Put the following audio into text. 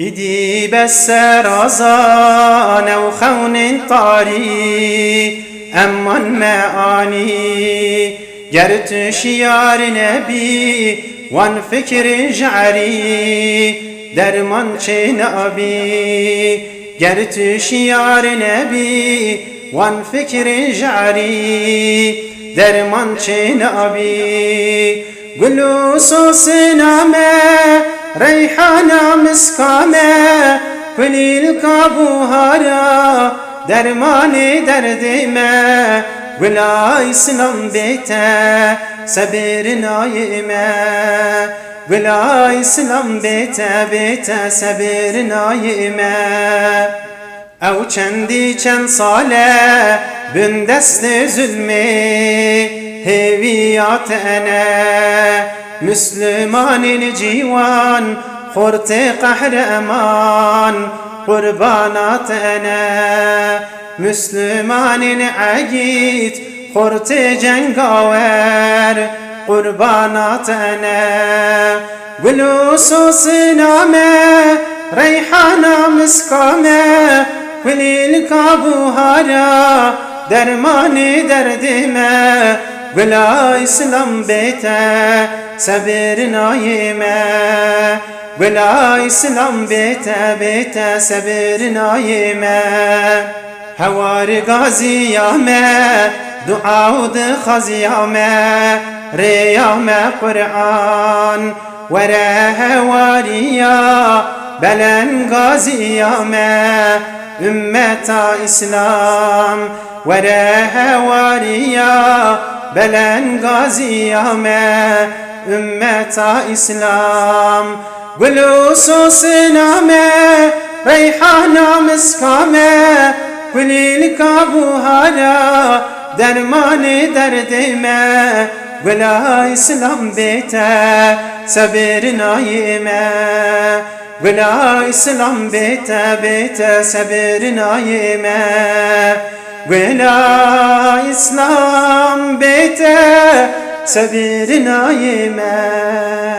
إدي بس رزان وخون طاري أما معاني جرت شيار نبي وان فكر جعري درمان چه نبي جرت شيار نبي وان فكر جعري درمان چه نبي قلو سوسنامه ريحانه مسكامه كليل كابوهارا درماني دردمه ولا İslam bete sabir naime Vela İslam bete bete sabir naime Ev çendi çen sale bin desti zulmi heviyat ene مسلمان جيوان خرت قحر أمان قربانات أنا. مسلمان عجيت خرت جنقاور قربانات أنا. بلوسوس نامه ريحانا مسكامة وليل كابوهارا درماني دردمة ولا اسلام بيته سبر نايمه ولا اسلام بيته بيته سبر نايمه هوار غازي يامه دعاود خزيامه ريامه قرآن ورا هواريا بلن غازي يامه أمة إسلام hevariya Belen gaziyame ümmeta İslam. Gülüsü siname Reyhana miskame Gülil kabuhara Dermani derdime. Güla İslam bete Sabir naime Güla İslam bete bete Sabir naime Güla İslam bete sabir naime